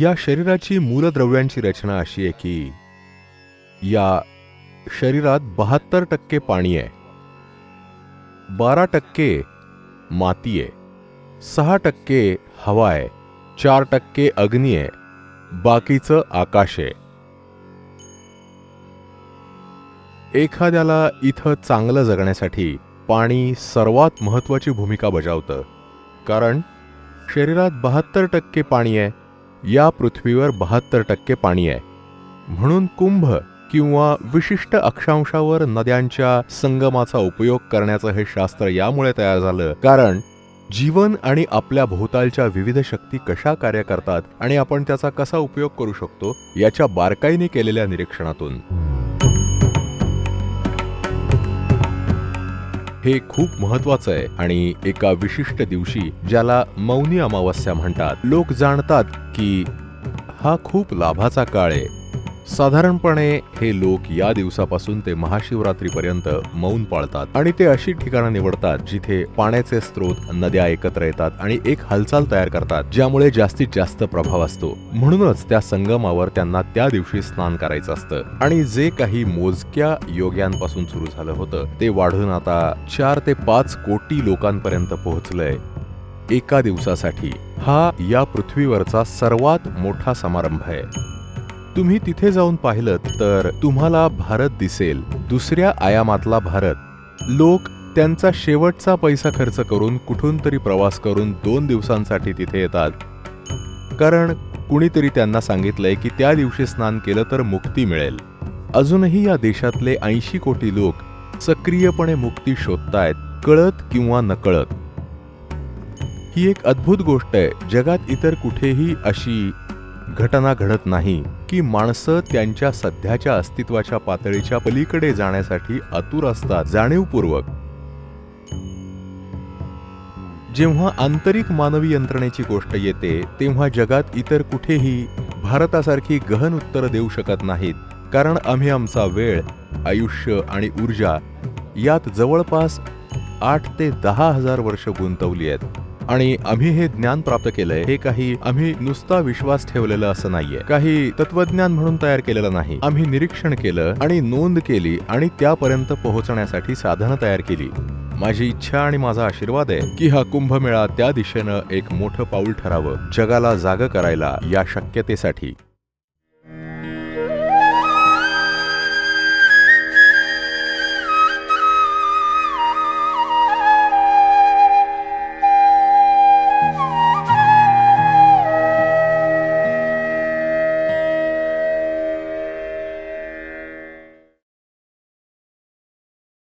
या शरीराची मूलद्रव्यांची रचना अशी आहे की या शरीरात बहात्तर टक्के पाणी आहे बारा टक्के माती आहे सहा टक्के हवा आहे चार टक्के अग्नी आहे बाकीचं आकाश आहे. एखाद्याला इथं चांगलं जगण्यासाठी पाणी सर्वात महत्वाची भूमिका बजावतं कारण शरीरात बहात्तर टक्के पाणी आहे या पृथ्वीवर बहात्तर टक्के पाणी आहे. म्हणून कुंभ किंवा विशिष्ट अक्षांशावर नद्यांच्या संगमाचा उपयोग करण्याचं हे शास्त्र यामुळे तयार झालं. कारण जीवन आणि आपल्या भोवतालच्या विविध शक्ती कशा कार्य करतात आणि आपण त्याचा कसा उपयोग करू शकतो याच्या बारकाईने केलेल्या निरीक्षणातून. हे खूप महत्वाचं आहे आणि एका विशिष्ट दिवशी ज्याला मौनी अमावस्या म्हणतात लोक जाणतात की हा खूप लाभाचा काळ आहे. साधारणपणे हे लोक या दिवसापासून ते महाशिवरात्रीपर्यंत मौन पाळतात आणि ते अशी ठिकाणं निवडतात जिथे पाण्याचे स्रोत नद्या एकत्र येतात आणि एक हालचाल तयार करतात ज्यामुळे जास्तीत जास्त प्रभाव असतो. म्हणूनच त्या संगमावर त्यांना त्या दिवशी स्नान करायचं असतं. आणि जे काही मोजक्या योग्यांपासून सुरू झालं होतं ते वाढून आता चार ते पाच कोटी लोकांपर्यंत पोहोचलंय. एका दिवसासाठी. हा या पृथ्वीवरचा सर्वात मोठा समारंभ आहे. तुम्ही तिथे जाऊन पाहिलं तर तुम्हाला भारत दिसेल. दुसऱ्या आयामातला भारत. लोक त्यांचा शेवटचा पैसा खर्च करून कुठून तरी प्रवास करून दोन दिवसांसाठी तिथे येतात. कारण कुणीतरी त्यांना सांगितलंय की त्या दिवशी स्नान केलं तर मुक्ती मिळेल. अजूनही या देशातले ऐंशी कोटी लोक सक्रियपणे मुक्ती शोधतायत कळत किंवा नकळत. ही एक अद्भुत गोष्ट आहे. जगात इतर कुठेही अशी घटना घडत नाही. की माणसं त्यांच्या सध्याच्या अस्तित्वाच्या पातळीच्या पलीकडे जाण्यासाठी आतुर असतात जाणीवपूर्वक. जेव्हा आंतरिक मानवी यंत्रणेची गोष्ट येते तेव्हा जगात इतर कुठेही भारतासारखी गहन उत्तरं देऊ शकत नाहीत कारण आम्ही आमचा वेळ आयुष्य आणि ऊर्जा यात जवळपास आठ ते दहा हजार वर्ष गुंतवली आहेत. आणि आम्ही हे ज्ञान प्राप्त केलंय हे काही आम्ही नुसता विश्वास ठेवलेला असं नाहीये. काही तत्वज्ञान म्हणून तयार केलेलं नाही. आम्ही निरीक्षण केलं आणि नोंद केली आणि त्यापर्यंत पोहोचण्यासाठी साधनं तयार केली. माझी इच्छा आणि माझा आशीर्वाद आहे की हा कुंभमेळा त्या दिशेनं एक मोठं पाऊल ठरावं जगाला जाग करायला या शक्यतेसाठी.